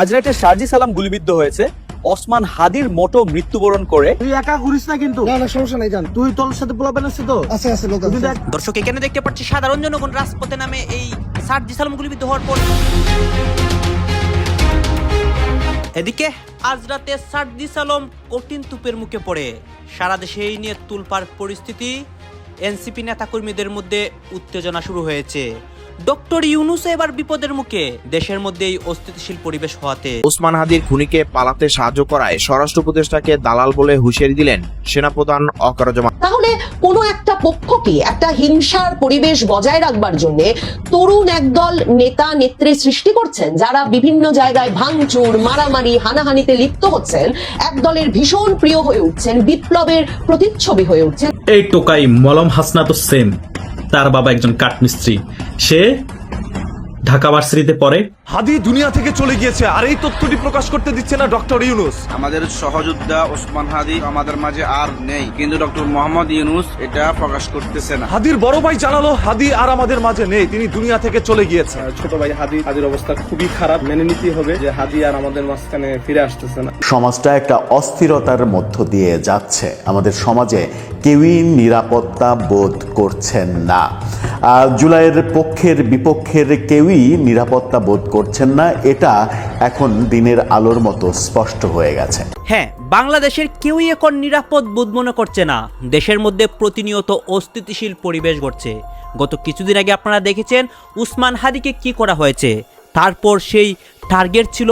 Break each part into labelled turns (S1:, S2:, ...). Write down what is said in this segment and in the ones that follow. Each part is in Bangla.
S1: আজ রাতে শারজি সালাম গুলিবিদ্ধ হয়েছে। ওসমান হাদির মোটো মৃত্যুবরণ করে।
S2: তুই একা ঘুরিস না কিন্তু।
S3: না না সমস্যা নাই জান।
S2: তুই তোর সাথে পোলাপেন আছে তো?
S3: আছে আছে লোক আছে।
S4: দর্শক এখানে দেখতে পাচ্ছি সাধারণ জনগণ রাজপথে নামে এই সার্জি সালাম গুলিবিদ্ধ হওয়ার পর। এদিকে আজ রাতে সার্জি সালাম কঠিন তুপের মুখে পড়ে। সারা দেশে এই নিয়ে তুলপার পরিস্থিতি। এনসিপি নেতাকর্মীদের মধ্যে উত্তেজনা শুরু হয়েছে। ডক্টর ইউনুস এবার বিপদের মুখে। দেশের মধ্যে এই অস্থিতিশীল পরিবেশ হওয়াতে
S5: ওসমান হাদির খুনিকে পালাতে সাহায্য করায় স্বরাষ্ট্র উপদেষ্টাকে দালাল বলে হুঁশিয়ারি দিলেন সেনাপ্রধান অকারজমান।
S6: তাহলে কোনো একটা পক্ষকে একটা হিংসার পরিবেশ বজায় রাখবার জন্য তরুণ একদল নেতা নেত্রী সৃষ্টি করছেন যারা বিভিন্ন জায়গায় ভাঙচুর মারামারি হানাহানিতে লিপ্ত হচ্ছেন একদলের ভীষণ প্রিয় হয়ে উঠছেন বিপ্লবের প্রতিচ্ছবি হয়ে উঠছেন।
S7: এই টোকাই মলম হাসনা। তো সেম তার বাবা একজন কাঠমিস্ত্রি। সে ঢাকা ভার্সিটিতে পড়ে।
S8: হাদি দুনিয়া থেকে চলে গিয়েছে আর এই তথ্যটি প্রকাশ করতে দিচ্ছে না ডক্টর ইউনুস।
S9: আমাদের সহযোদ্ধা ওসমান হাদি আমাদের মাঝে আর নেই কিন্তু ডক্টর মোহাম্মদ ইউনুস এটা প্রকাশ করতেছে না।
S8: হাদির বড় ভাই জানালো হাদি আর আমাদের মাঝে নেই তিনি দুনিয়া থেকে চলে গিয়েছে।
S2: ছোট ভাই হাদি হাদির অবস্থা খুবই খারাপ। মেনে নিতে হবে যে হাদি আর আমাদের মাঝখানে ফিরে আসতেছে না।
S10: সমাজটা একটা অস্থিরতার মধ্য দিয়ে যাচ্ছে। আমাদের সমাজে কেউই নিরাপত্তা বোধ করছেন না। জুলাইয়ের পক্ষের বিপক্ষের কেউই নিরাপত্তা বোধ করছেন না। এটা এখন দিনের আলোর মতো স্পষ্ট হয়ে গেছে।
S4: হ্যাঁ বাংলাদেশের কেউই এখন নিরাপদ বোধ মনে করছে না। দেশের মধ্যে প্রতিনিয়ত অস্থিতিশীল পরিবেশ ঘটছে গত কিছুদিন আগে আপনারা দেখেছেন উসমান হাদিকে কি করা হয়েছে। তারপর সেই টার্গেট ছিল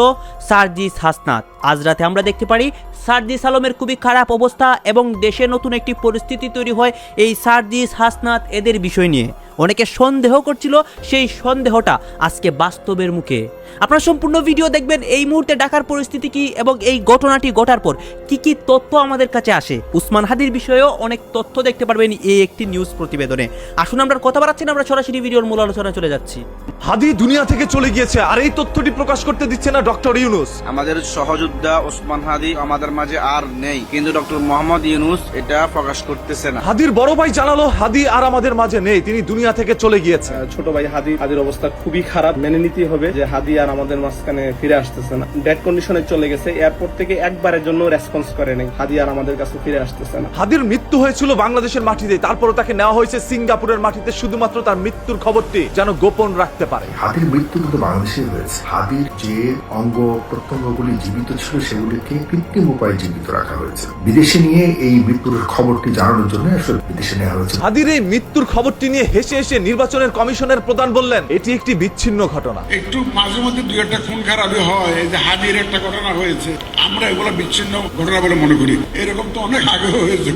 S4: সার্জিস হাসনাত। আজ রাতে আমরা দেখতে পারি সার্জিস আলমের খুবই খারাপ অবস্থা এবং দেশে নতুন একটি পরিস্থিতি তৈরি হয় এই সার্জিস হাসনাত এদের বিষয় নিয়ে। অনেকে সন্দেহ করছিল সেই সন্দেহটা আজকে বাস্তবের মুখে। আপনারা সম্পূর্ণ ভিডিও দেখবেন এই মুহূর্তে ঢাকার পরিস্থিতি কি এবং এই ঘটনাটি ঘটার পর কি কি তথ্য আমাদের কাছে আসে। উসমান হাদির বিষয়েও অনেক তথ্য দেখতে পারবেন এই একটি নিউজ প্রতিবেদনে। আসুন আমরা কথা বাড়াচ্ছি না আমরা সরাসরি ভিডিওর মূল আলোচনা চলে যাচ্ছি।
S8: হাদি দুনিয়া থেকে চলে গিয়েছে আর এই তথ্যটি প্রকাশ করতে দিচ্ছে না ডক্টর ইউনুস।
S9: আমাদের সহযোদ্ধা ওসমান হাদি আমাদের মাঝে আর নেই কিন্তু ডক্টর মোহাম্মদ ইউনুস এটা প্রকাশ করতেছে না।
S8: হাদির বড় ভাই জানালো হাদি আর আমাদের মাঝে নেই তিনি দুনিয়া থেকে চলে গিয়েছে।
S2: ছোট ভাই হাদি হাদির অবস্থা খুবই খারাপ। মেনে নিতেই হবে যে হাদি আর আমাদের মাঝখানে ফিরে আসতেছে না। ডেড কন্ডিশনে চলে গেছে এয়ারপোর্ট থেকে একবারের জন্য রেসপন্স করে নাই। হাদি আর আমাদের কাছে ফিরে আসতেছে না।
S8: হাদির মৃত্যু হয়েছিল বাংলাদেশের মাটিতে তারপরে তাকে নেওয়া হয়েছে সিঙ্গাপুরের মাটিতে শুধুমাত্র তার মৃত্যুর খবরটি যেন গোপন রাখতে পারে।
S11: হাতির মৃত্যু কিন্তু বাংলাদেশে হয়েছে। হাতির যে অঙ্গ প্রত্যঙ্গগুলি জীবিত ছিল সেগুলিকে কৃত্রিম উপায়ে জীবিত রাখা হয়েছে। বিদেশে নিয়ে এই মৃত্যুর খবরটি জানানোর জন্য আসলে বিদেশে নেওয়া হয়েছে।
S8: হাদির এই মৃত্যুর খবরটি নিয়ে হেসে হেসে নির্বাচনের কমিশনের প্রধান বললেন এটি একটি বিচ্ছিন্ন ঘটনা।
S11: একটু মাঝে মধ্যে দু একটা খুন খারাপি হয় এই যে হাদির একটা ঘটনা হয়েছে। আমরা এগুলো বিচ্ছিন্ন ঘটনা বলে মনে করি। এরকম তো অনেক আগে হয়েছে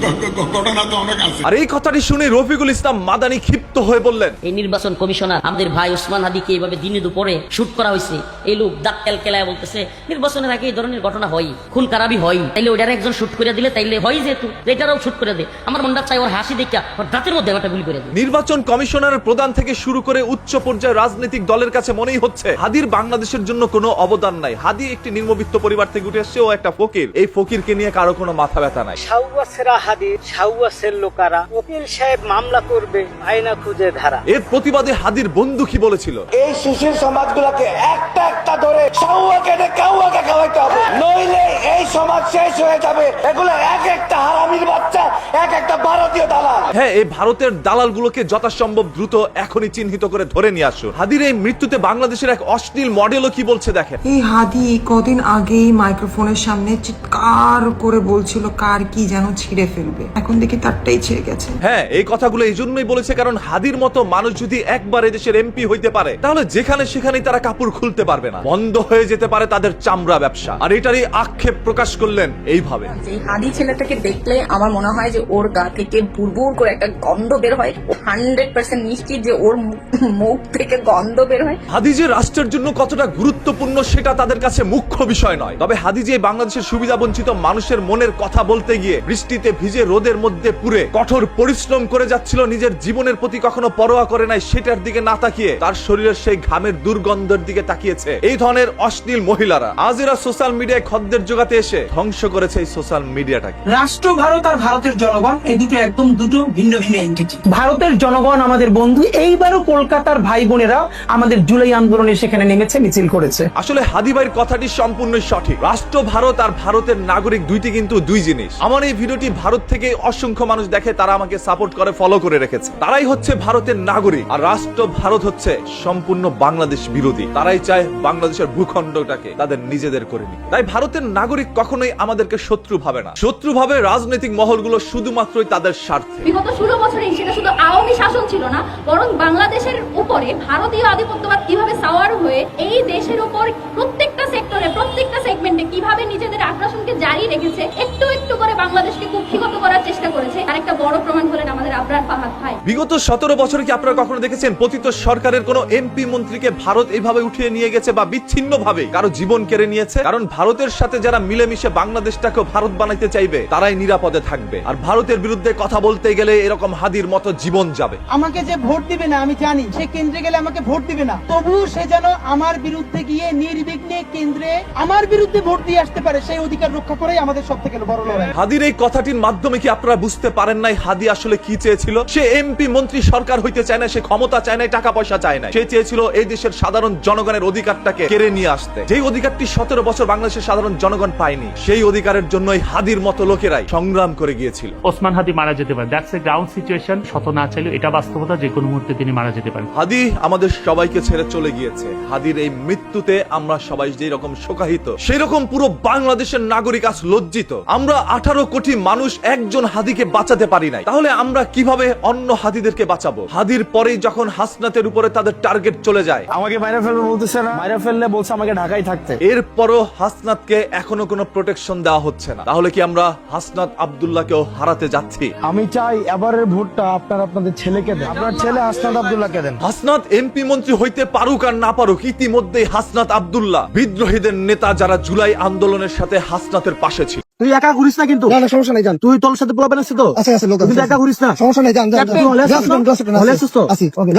S11: ঘটনা তো অনেক আছে।
S8: আর এই কথাটি শুনে রফিকুল ইসলাম মাদানি ক্ষিপ্ত হয়ে বললেন
S6: এই নির্বাচন কমিশনার আমাদের ভাই ওসমান হাদিকে এইভাবে দিনে দুপুরে শুট করা হয়েছে। এই লোক দাঁত কেলকেলায় বলতেছে নির্বাচনের আগে এই ধরনের ঘটনা হয় খুন খারাপই হয়। তাইলে ওটার একজন শুট করে দিলে তাইলে হয় যেহেতু এটারাও শুট করে দে। আমার মনটা চাই ওর হাসি দেখা ওর দাঁতের মধ্যে একটা গুলি করে দেয়
S8: নির্বাচন কমিশনারের প্রধান থেকে শুরু করে উচ্চ পর্যায়ের রাজনৈতিক দলের কাছে মনেই হচ্ছে হাদির বাংলাদেশের জন্য কোনো অবদান নাই। হাদি একটি নির্মবিত্ত পরিবার থেকে উঠে এসছে ও একটা ফকির। এই ফকিরকে নিয়ে কারও কোনো মাথা ব্যথা নাই।
S2: সাউয়া সেরা হাদি সাউয়া লোকারা উকিল সাহেব মামলা করবে আয়না খুঁজে ধারা।
S8: এর প্রতিবাদে হাদির বন্ধু কি বলেছিল?
S3: এই শিশির সমাজগুলোকে একটা একটা ধরে সাউয়াকে কাউয়াকে খাওয়াইতে হবে। নইলে এই সমাজ শেষ হয়ে যাবে। এগুলো এক একটা হারামির বাচ্চা এক একটা ভারতীয় দালাল।
S8: হ্যাঁ এই ভারতের দালালগুলোকে যথাসম্ভব দ্রুত এখনই চিহ্নিত করে ধরে নিয়ে আসো। হাদির এই মৃত্যুতে বাংলাদেশের এক অশ্লীল মডেলও কি বলছে দেখেন?
S12: এই হাদি কদিন আগেই মাইক্রোফোনের সামনে চিৎকার করে বলছিল কার কি যেন ছিঁড়ে ফেলবে? এখন দেখি তারটাই ছিঁড়ে গেছে।
S8: হ্যাঁ এই কথাগুলো এই জন্যই বলেছে কারণ হাদির মতো মানুষ যদি একবার এদেশের এমপি হইতে পারে তাহলে যেখানে সেখানেই তারা কাপড় খুলতে পারবে না। বন্ধ হয়ে যেতে পারে তাদের চামড়া ব্যবসা। আর এটারই আক্ষেপ প্রকাশ করলেন এইভাবে।
S12: এই হাদি ছেলেটাকে দেখলে আমার মনে হয় যে ওর গা থেকে বুড়বুড় করে একটা গন্ধ বের হয় হান্ড্রেড পার্সেন্ট নিশ্চিত যে ওর মুখ- থেকে গন্ধ বের হয়।
S8: হাদি যে রাষ্ট্রের জন্য কতটা গুরুত্বপূর্ণ সেটা তাদের কাছে মুখ্য বিষয় নয়। তবে হাদি যে বাংলাদেশের সুবিধা বঞ্চিত মানুষের মনের কথা বলতে গিয়ে বৃষ্টিতে ভিজে রোদের মধ্যে পুরে কঠোর পরিশ্রম করে যাচ্ছিল নিজের জীবনের প্রতি কখনো পরোয়া করে নাই সেটার দিকে না তাকিয়ে তার শরীরের সেই ঘামের দুর্গন্ধের দিকে তাকিয়েছে এই ধরনের অশ্লীল মহিলারা। আজ এরা সোশ্যাল মিডিয়ায় খদ্দের জোগাতে এসে ধ্বংস করেছে এই সোশ্যাল মিডিয়াটাকে
S13: রাষ্ট্র ভারত আর ভারতের জনগণ এই দুটো একদম দুটো ভিন্ন ভিন্ন এন্টিটি ভারতের জনগণ আমাদের বন্ধু এইবারও কলকাতার ভাই বোনেরা আমাদের জুলাই আন্দোলনে সেখানে নেমেছে মিছিল করেছে।
S8: আসলে হাদিবাইয়ের কথাটি সম্পূর্ণ সঠিক। রাষ্ট্র ভারত আর ভারতের নাগরিক দুইটি কিন্তু দুই জিনিস। আমার এই ভিডিওটি ভারত থেকে অসংখ্য মানুষ দেখে তারা আমাকে সাপোর্ট করে ফলো করে রেখেছে। তারাই হচ্ছে ভারতের নাগরিক আর রাষ্ট্র ভারত হচ্ছে সম্পূর্ণ বাংলাদেশ বিরোধী। তারাই চায় বাংলাদেশের ভূখণ্ডটাকে তাদের নিজেদের করে নিক। তাই ভারতের নাগরিক কখনোই আমাদেরকে শত্রু ভাবে না। শত্রু ভাবে রাজনৈতিক মহলগুলো শুধুমাত্রই তাদের স্বার্থে।
S12: বিগত ষোলো বছরে সেটা শুধু আওয়ামী শাসন ছিল না বরং বাংলাদেশের উপরে ভারতীয় আধিপত্যবাদ কীভাবে সাওয়ার হয়ে এই দেশের উপর প্রত্যেকটা সেক্টরে প্রত্যেকটা সেগমেন্টে কীভাবে নিজেদের আগ্রাসনকে জারি রেখেছে একটু একটু করে বাংলাদেশকে কুক্ষিগত করার চেষ্টা করেছে তার একটা বড় প্রমাণ হলেন আমাদের আবরার ফাহাদ ভাই।
S8: বিগত সতেরো বছরে কি আপনারা কখনো দেখেছেন পতিত সরকারের কোন এমপি মন্ত্রীকে ভারত এইভাবে উঠিয়ে নিয়ে গেছে বা বিচ্ছিন্ন ভাবে কারও জীবন কেড়ে নিয়েছে? কারণ ভারতের সাথে যারা মিলেমিশে বাংলাদেশটাকেও ভারত বানাইতে চাইবে তারাই নিরাপদে থাকবে। আর ভারতের বিরুদ্ধে কথা বলতে গেলে এরকম হাদির মতো জীবন যাবে।
S13: আমাকে যে ভোট দিবে না আমি জানি সে কেন্দ্রে গেলে আমাকে ভোট দিবে না। তবুও সে যেন আমার বিরুদ্ধে গিয়ে নির্বিঘ্নে কেন্দ্রে আমার বিরুদ্ধে ভোট দিয়ে আসতে পারে সেই অধিকার রক্ষা করেই আমাদের সব থেকে বড় লড়াই।
S8: হাদির এই কথাটির মাধ্যমে কি আপনারা বুঝতে পারেন নাই হাদি আসলে কি চেয়েছিল? সে এমপি মন্ত্রী সরকার হইতে চায় না সে ক্ষমতা চায় না টাকা পয়সা চায় না সে চেয়েছিল এই দেশের সাধারণ জনগণের অধিকারটাকে কেড়ে নিয়ে আসতে। যেই অধিকারটি সতেরো বছর বাংলাদেশের সাধারণ জনগণ পায়নি সেই অধিকারের জন্যই হাদির মতো লোকেরাই সংগ্রাম করে গিয়েছিল।
S14: ওসমান হাদি মারা যেতে পারে। দ্যাটস এ গ্রাউন্ড সিচুয়েশন শত না চাইলেও এটা বাস্তবতা যে কোনো মুহূর্তে তিনি মারা যেতে পারেন।
S8: হাদি আমাদের সবাইকে ছেড়ে চলে গিয়েছে। হাদির এই মৃত্যুতে আমরা সবাই যেই রকম শোকাহিত সেই রকম পুরো বাংলাদেশের নাগরিক আজ লজ্জিত। আমরা আঠারো কোটি মানুষ একজন হাদিকে বাঁচাতে পারি নাই। তাহলে আমরা কীভাবে অন্য হাদিদেরকে বাঁচাবো? হাদির পরেই যখন হাসনাতের উপরে তাদের টার্গেট চলে যায়
S2: আমাকে বাইরে ফেলবে বলতেছে না? বাইরে ফেললে বলছে আমাকে ঢাকায় থাকতে।
S8: এরপরও হাসনাতকে এখনও কোনো প্রোটেকশন দেওয়া হচ্ছে না। তাহলে কি আমরা হাসনাত আব্দুল্লাহকেও হারাতে যাচ্ছি?
S2: আমি চাই এবারের ভোটটা আপনার আপনাদের ছেলেকে দেন। আপনার ছেলে হাসনাত আব্দুল্লাহকে দেন।
S8: হাসনাত এমপি মন্ত্রী হইতে পারুক আর না পারুক ইতিমধ্যেই হাসনাত আব্দুল্লাহ বিদ্রোহীদের নেতা যারা জুলাই আন্দোলনের সাথে হাসনাতের পাশে ছিল।
S2: তুই একা ঘুরিস না কিন্তু। না না সমস্যা নাই জান তুই তোর সাথে পোলাবেন আছে তো? আচ্ছা আচ্ছা লোক তুই একা ঘুরিস না। সমস্যা নাই জান জান তুই হলে আসিস না হলে আসিস। তো? আসি ওকে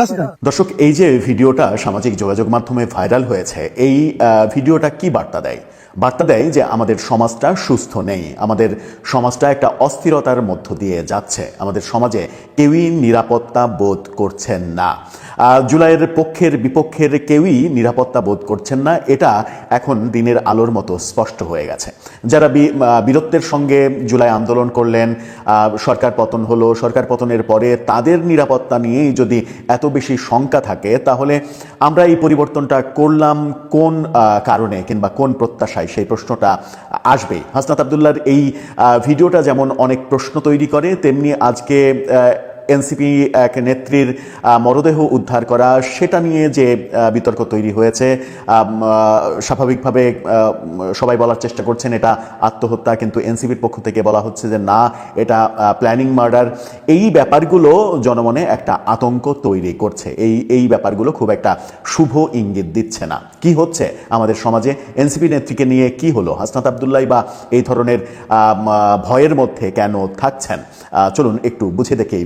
S10: দর্শক এই যে ভিডিওটা সামাজিক যোগাযোগ মাধ্যমে ভাইরাল হয়েছে এই আহ, ভিডিওটা কি বার্তা দেয়? বার্তা দেয় যে আমাদের সমাজটা সুস্থ নেই। আমাদের সমাজটা একটা অস্থিরতার মধ্য দিয়ে যাচ্ছে। আমাদের সমাজে কেউই নিরাপত্তা বোধ করছেন না। জুলাইয়ের পক্ষের বিপক্ষের কেউই নিরাপত্তা বোধ করছেন না। এটা এখন দিনের আলোর মতো স্পষ্ট হয়ে গেছে। যারা বীরত্বের সঙ্গে জুলাই আন্দোলন করলেন সরকার পতন হলো, সরকার পতনের পরে তাদের নিরাপত্তা নিয়েই যদি এত বেশি শঙ্কা থাকে, তাহলে আমরা এই পরিবর্তনটা করলাম কোন কারণে কিংবা কোন প্রত্যাশায় সেই প্রশ্নটা আসবে। হাসনাত আবদুল্লার এই ভিডিওটা যেমন অনেক প্রশ্ন তৈরি করে তেমনি আজকে এনসিপি এক নেত্রীর মরদেহ উদ্ধার করা, সেটা নিয়ে যে বিতর্ক তৈরি হয়েছে স্বাভাবিকভাবে সবাই বলার চেষ্টা করছেন এটা আত্মহত্যা, কিন্তু এনসিপির পক্ষ থেকে বলা হচ্ছে যে না, এটা প্ল্যানিং মার্ডার এই ব্যাপারগুলো জনমনে একটা আতঙ্ক তৈরি করছে। এই এই ব্যাপারগুলো খুব একটা শুভ ইঙ্গিত দিচ্ছে না। কি হচ্ছে আমাদের সমাজে? এনসিপি নেত্রীকে নিয়ে কি হলো? হাসনাত আবদুল্লাহ বা এই ধরনের ভয়ের মধ্যে কেন থাকছেন? চলুন একটু বুঝে দেখে এই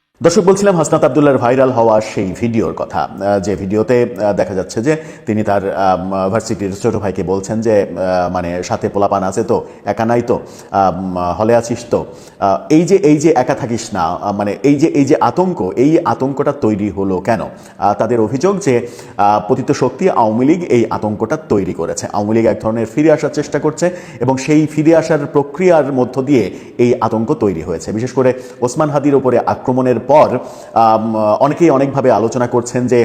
S10: দর্শক, বলছিলাম হাসনাত আবদুল্লার ভাইরাল হওয়া সেই ভিডিওর কথা। যে ভিডিওতে দেখা যাচ্ছে যে তিনি তার ভার্সিটির ছোট ভাইকে বলছেন যে মানে সাথে পোলাপান আছে তো, একা নাই তো হলে আছিস তো। এই যে এই যে একা থাকিস না মানে এই যে এই যে আতঙ্ক, এই আতঙ্কটা তৈরি হলো কেন? তাদের অভিযোগ যে পতিত শক্তি আওয়ামী লীগ এই আতঙ্কটা তৈরি করেছে। আওয়ামী লীগ এক ধরনের ফিরে আসার চেষ্টা করছে এবং সেই ফিরে আসার প্রক্রিয়ার মধ্য দিয়ে এই আতঙ্ক তৈরি হয়েছে। বিশেষ করে ওসমান হাদির ওপরে আক্রমণের পর অনেকেই অনেকভাবে আলোচনা করছেন যে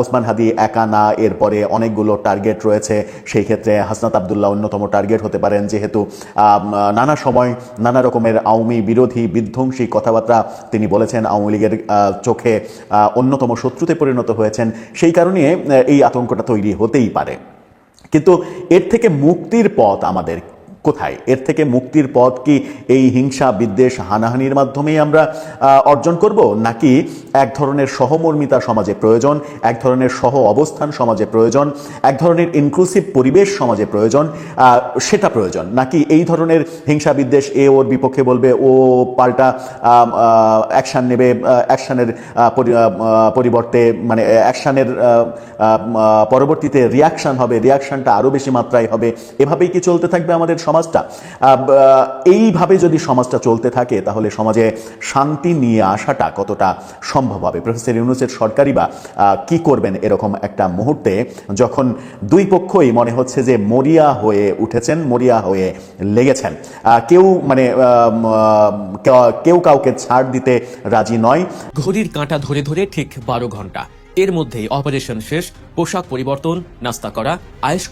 S10: ওসমান হাদি একা না, এরপরে অনেকগুলো টার্গেট রয়েছে। সেই ক্ষেত্রে হাসনাত আবদুল্লাহ অন্যতম টার্গেট হতে পারেন। যেহেতু নানা সময় নানা রকমের আওয়ামী বিরোধী, বিধ্বংসী কথাবার্তা তিনি বলেছেন, আওয়ামী লীগের চোখে অন্যতম শত্রুতে পরিণত হয়েছেন। সেই কারণে এই আতঙ্কটা তৈরি হতেই পারে। কিন্তু এর থেকে মুক্তির পথ আমাদের কোথায়? এর থেকে মুক্তির পথ কি এই হিংসা, বিদ্বেষ, হানাহানির মাধ্যমেই আমরা অর্জন করব? নাকি এক ধরনের সহমর্মিতা সমাজে প্রয়োজন, এক ধরনের সহ অবস্থান সমাজে প্রয়োজন, এক ধরনের ইনক্লুসিভ পরিবেশ সমাজে প্রয়োজন সেটা প্রয়োজন? নাকি এই ধরনের হিংসা, বিদ্বেষ এ ওর বিপক্ষে বলবে, ও পাল্টা অ্যাকশান নেবে অ্যাকশানের পরিবর্তে মানে অ্যাকশানের পরবর্তীতে রিয়াকশন হবে রিয়াকশানটা আরও বেশি মাত্রায় হবে। এভাবেই কি চলতে থাকবে আমাদের সমাজটা। এইভাবে যদি সমাজটা চলতে থাকে, তাহলে সমাজে শান্তি নিয়ে আসাটা কতটা সম্ভব হবে? প্রফেসর ইউনুসের সরকারি বা কি করবেন এরকম একটা মুহূর্তে? যখন দুই পক্ষই মনে হচ্ছে যে মরিয়া হয়ে উঠেছেন, মরিয়া হয়ে লেগেছেন। কেউ মানে কেউ কাউকে ছাড় দিতে রাজি নয়।
S15: ঘড়ির কাঁটা ধরে ধরে ঠিক বারো ঘণ্টা। এর মধ্যেই অপারেশন শেষ, পোশাক পরিবর্তন, নাস্তা করা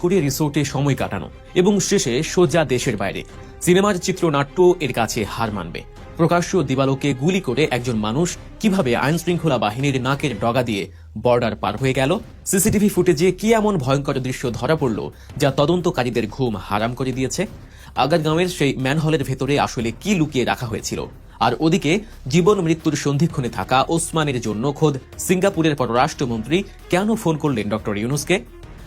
S15: করে রিসোর্টে সময় কাটানো এবং শেষে সোজা দেশের বাইরে। সিনেমার চিত্রনাট্য এর কাছে হার মানবে। প্রকাশ্য দিবালোকে গুলি করে একজন মানুষ কীভাবে আইন শৃঙ্খলা বাহিনীর নাকের ডগা দিয়ে বর্ডার পার হয়ে গেল? সিসিটিভি ফুটেজে কি এমন ভয়ঙ্কর দৃশ্য ধরা পড়ল যা তদন্তকারীদের ঘুম হারাম করে দিয়েছে? আগারগাঁওয়ের সেই ম্যানহলের ভেতরে আসলে কি লুকিয়ে রাখা হয়েছিল? আর ওদিকে জীবন মৃত্যুর সন্ধিক্ষণে থাকা ওসমানের জন্য খোদ সিঙ্গাপুরের পররাষ্ট্রমন্ত্রী কেন ফোন করলেন ডক্টর ইউনুসকে?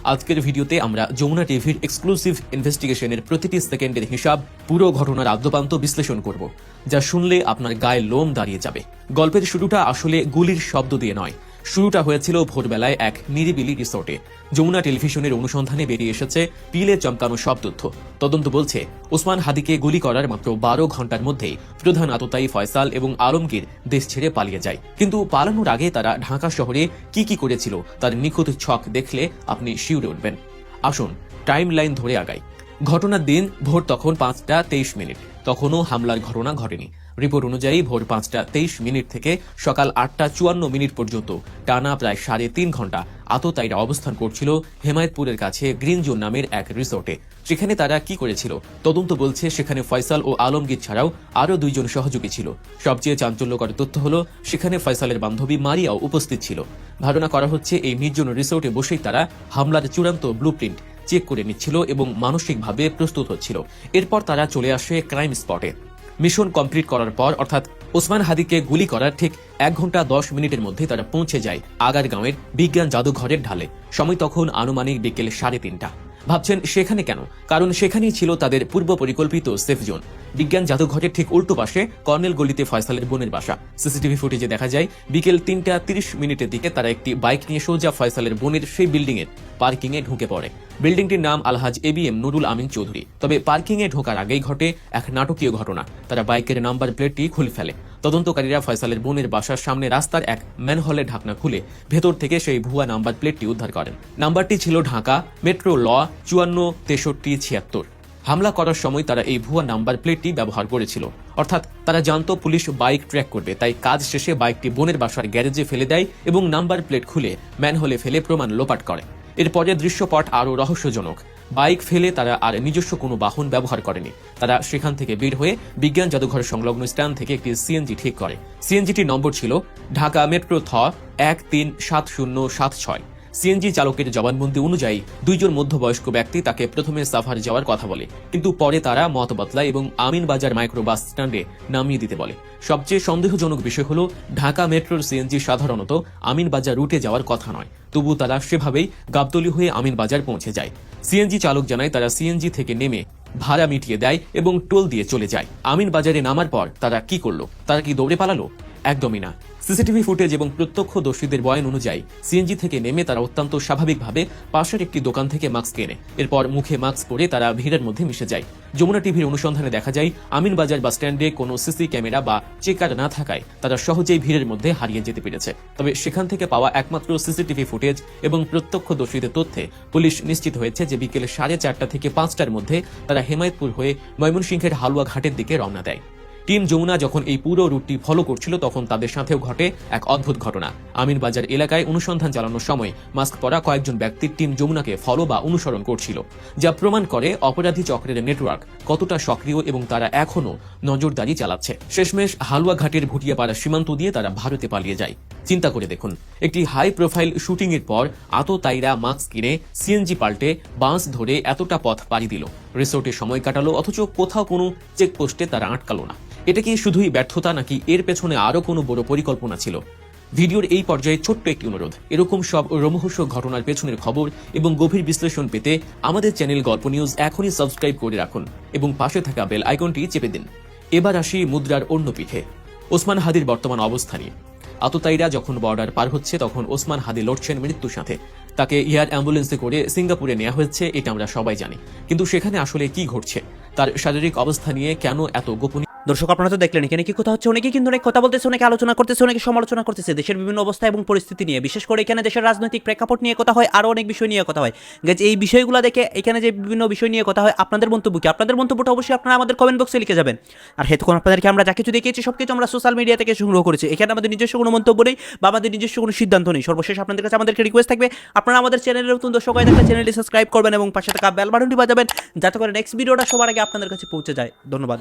S15: আজকের ভিডিওতে আমরা যমুনা টিভির এক্সক্লুসিভ ইনভেস্টিগেশনের প্রতিটি সেকেন্ডের হিসাব, পুরো ঘটনার আদ্যপান্ত বিশ্লেষণ করব, যা শুনলে আপনার গায়ে লোম দাঁড়িয়ে যাবে। গল্পের শুরুটা আসলে গুলির শব্দ দিয়ে নয় শুরুটা হয়েছিল ভোরবেলায় এক নিরিবিলি রিসোর্টে। যমুনা টেলিভিশনের অনুসন্ধানে বেরিয়ে এসেছে পিলে চমকানো সব তথ্য। তদন্ত বলছে, ওসমান হাদিকে গুলি করার মাত্র বারো ঘণ্টার মধ্যেই প্রধান আততায়ী ফয়সাল এবং আলমগীর দেশ ছেড়ে পালিয়ে যায়। কিন্তু পালানোর আগে তারা ঢাকা শহরে কি কি করেছিল তার নিখুঁত ছক দেখলে আপনি শিউরে উঠবেন। আসুন টাইম লাইন ধরে আগাই। ঘটনার দিন ভোর তখন পাঁচটা তেইশ মিনিট। তখনও হামলার ঘটনা ঘটেনি। রিপোর্ট অনুযায়ী ভোর পাঁচটা তেইশ মিনিট থেকে সকাল আটটা চুয়ান্ন মিনিট পর্যন্ত, টানা প্রায় সাড়ে তিন ঘণ্টা আততায়ীরা অবস্থান করছিল হেমায়তপুরের কাছে গ্রিন জোন নামের এক রিসোর্টে। সেখানে তারা কি করেছিল? তদন্ত বলছে সেখানে ফয়সাল ও আলমগীর ছাড়াও আরও দুইজন সহযোগী ছিল। সবচেয়ে চাঞ্চল্যকর তথ্য হলো, সেখানে ফয়সালের বান্ধবী মারিয়াও উপস্থিত ছিল। ধারণা করা হচ্ছে এই নির্জন রিসোর্টে বসেই তারা হামলার চূড়ান্ত ব্লুপ্রিন্ট চেক করে নিচ্ছিল এবং মানসিকভাবে প্রস্তুত হচ্ছিল। এরপর তারা চলে আসে ক্রাইম স্পটে মিশন কমপ্লিট করার পর, অর্থাৎ ওসমান হাদিকে গুলি করার ঠিক এক ঘণ্টা দশ মিনিটের মধ্যে তারা পৌঁছে যায় আগারগাঁওয়ের বিজ্ঞান জাদুঘরের ঢালে। সময় তখন আনুমানিক বিকেল সাড়ে তিনটা। ভাবছেন, সেখানে কেন? কারণ সেখানেই ছিল তাদের পূর্ব পরিকল্পিত সেফ জোন বিজ্ঞান জাদুঘরের ঠিক উল্টো পাশে কর্নেল গলিতে ফয়সালের বোনের বাসা। সিসিটিভি ফুটেজে দেখা যায়, বিকেল তিনটা তিরিশ মিনিটের দিকে তারা একটি বাইক নিয়ে সোজা ফয়সালের বোনের সেই বিল্ডিং এর পার্কিং এ ঢুকে পড়ে। বিল্ডিংটির নাম Alhaj A B M Nurul Amin Chowdhury. তবে পার্কিং এ ঢোকার আগেই ঘটে এক নাটকীয় ঘটনা। তারা বাইকের নাম্বার প্লেটটি খুলে ফেলে। তদন্তকারীরা ফয়সালের বোনের বাসার সামনে রাস্তার এক ম্যানহলের ঢাকনা খুলে ভেতর থেকে সেই ভুয়া নাম্বার প্লেটটি উদ্ধার করেন। নাম্বারটি ছিল ঢাকা, মেট্রো ল, চুয়ান্ন, তেষট্টি, ছিয়াত্তর। হামলা করার সময় তারা এই ভুয়া নাম্বার প্লেটটি ব্যবহার করেছিল। অর্থাৎ তারা জানতো পুলিশ বাইক ট্র্যাক করবে, তাই কাজ শেষে বাইকটি বোনের বাসার গ্যারেজে ফেলে দেয় এবং নাম্বার প্লেট খুলে ম্যানহোলে ফেলে প্রমাণ লোপাট করে। এরপরে দৃশ্যপট আরও রহস্যজনক। বাইক ফেলে তারা আর নিজস্ব কোনো বাহন ব্যবহার করেনি। তারা সেখান থেকে বের হয়ে বিজ্ঞান জাদুঘর সংলগ্ন স্ট্যান্ড থেকে একটি সিএনজি ঠিক করে। সিএনজিটির নম্বর ছিল ঢাকা মেট্রো থ এক তিন সাত শূন্য সাত ছয়। সিএনজি চালকের জবানবন্দি অনুযায়ী দুইজন মধ্যবয়স্ক ব্যক্তি তাকে প্রথমে সাভার যাওয়ার কথা বলে, কিন্তু পরে তারা মত বদলায় এবং আমিন বাজার মাইক্রো বাস স্ট্যান্ডে নামিয়ে দিতে বলে। সবচেয়ে সন্দেহজনক বিষয় হলো, ঢাকা মেট্রোর সিএনজি সাধারণত আমিন বাজার রুটে যাওয়ার কথা নয়, তবু তারা সেভাবেই গাবতলি হয়ে আমিন বাজার পৌঁছে যায়। সিএনজি চালক জানায়, তারা সিএনজি থেকে নেমে ভাড়া মিটিয়ে দেয় এবং টোল দিয়ে চলে যায়। আমিন বাজারে নামার পর তারা কি করল? তারা কি দৌড়ে পালালো? একদমই না সিসিটিভি ফুটেজ এবং প্রত্যক্ষ প্রত্যক্ষদর্শীদের বয়ান অনুযায়ী সিএনজি থেকে নেমে তারা অত্যন্ত স্বাভাবিকভাবে পাশের একটি দোকান থেকে মাস্ক কেনে। এরপর মুখে মাস্ক পরে তারা ভিড়ের মধ্যে মিশে যায়। যমুনা টিভির অনুসন্ধানে দেখা যায় আমিনবাজার বাস স্ট্যান্ডে কোনো সিসি ক্যামেরা বা চেকার না থাকায় তারা সহজেই ভিড়ের মধ্যে হারিয়ে যেতে পেরেছে। তবে সেখান থেকে পাওয়া একমাত্র সিসিটিভি ফুটেজ এবং প্রত্যক্ষ প্রত্যক্ষদর্শীদের তথ্যে পুলিশ নিশ্চিত হয়েছে যে বিকেল সাড়ে চারটা থেকে পাঁচটার মধ্যে তারা হেমায়তপুর হয়ে ময়মনসিংহের হালুয়া ঘাটের দিকে রওনা দেয়। টিম যমুনা যখন এই পুরো রুটটি ফলো করছিল, তখন তাদের সাথেও ঘটে এক অদ্ভুত ঘটনা। আমিনবাজার এলাকায় অনুসন্ধান চালানোর সময় মাস্ক পরা কয়েকজন ব্যক্তির টিম যমুনাকে ফলো বা অনুসরণ করছিল, যা প্রমাণ করে অপরাধী চক্রের নেটওয়ার্ক কতটা সক্রিয় এবং তারা এখনও নজরদারি চালাচ্ছে। শেষমেশ হালুয়া ঘাটের ভুটিয়াপাড়া সীমান্ত দিয়ে তারা ভারতে পালিয়ে যায়। চিন্তা করে দেখুন, একটি হাই প্রোফাইল শুটিং এর পর আততায়ীরা মাস্ক কিনে সিএনজি পাল্টে বাস ধরে এতটা পথ পাড়ি দিল। রিসোর্টে সময় কাটালো, অথচ কোথাও কোনো চেকপোস্টে তারা আটকালো না। এটা কি শুধুই ব্যর্থতা, নাকি এর পেছনে আরও কোনো বড় পরিকল্পনা ছিল? ভিডিওর এই পর্যায়ে ছোট্ট একটি অনুরোধ। এরকম সব রোমহর্ষ ঘটনার পেছনের খবর এবং গভীর বিশ্লেষণ পেতে আমাদের চ্যানেল গল্প নিউজ এখনই সাবস্ক্রাইব করে রাখুন এবং পাশে থাকা বেল আইকনটি চেপে দিন। এবার আসি মুদ্রার অন্য পিঠে। ওসমান হাদির বর্তমান অবস্থা নিয়ে আততায়ীরা যখন বর্ডার পার হচ্ছে, তখন ওসমান হাদি লড়ছেন মৃত্যুর সাথে। তাকে এয়ার অ্যাম্বুলেন্সে করে সিঙ্গাপুরে নেওয়া হয়েছে, এটা আমরা সবাই জানি। কিন্তু সেখানে আসলে কি ঘটছে? তার শারীরিক অবস্থা নিয়ে কেন এত গোপনীয়
S4: দর্শক, আপনারা তো দেখলেন এখানে কি কথা হচ্ছে। অনেকে কিন্তু অনেক কথা বলতেছে, অনেকে আলোচনা করতেছে, অনেকে সমালোচনা করতেছে। দেশের বিভিন্ন অবস্থা এবং পরিস্থিতি নিয়ে, বিশেষ করে এখানে দেশের রাজনৈতিক প্রেক্ষাপট নিয়ে কথা হয় আরও অনেক বিষয় নিয়ে কথা হয়। গাইজ, এই বিষয়গুলো দেখে এখানে যে বিভিন্ন বিষয় নিয়ে কথা হয়, আপনাদের মন্তব্য কি? আপনাদের মন্তব্যটা অবশ্যই আপনারা আমাদের কমেন্ট বক্সে লিখে যাবেন। আর হেতক্ষণ আপনাদেরকে আমরা যা কিছু দেখিয়েছি সব কিছু আমরা সোশ্যাল মিডিয়া থেকে সংগ্রহ করেছি। এখানে আমাদের নিজস্ব কোনো মন্তব্য নেই বা আমাদের নিজস্ব কোনো সিদ্ধান্ত নেই। সর্বশেষ আপনাদের কাছে আমাদেরকে রিকোয়েস্ট থাকবে, আপনারা আমাদের চ্যানেলের নতুন দর্শক হয়ে থাকলে চ্যানেলটি সাবস্ক্রাইব করবেন এবং পাশে থাকা বেল বাটনটি বাজাবেন, যাতে করে নেক্সট ভিডিওটা সবার আগে আপনাদের কাছে পৌঁছে যায়। ধন্যবাদ।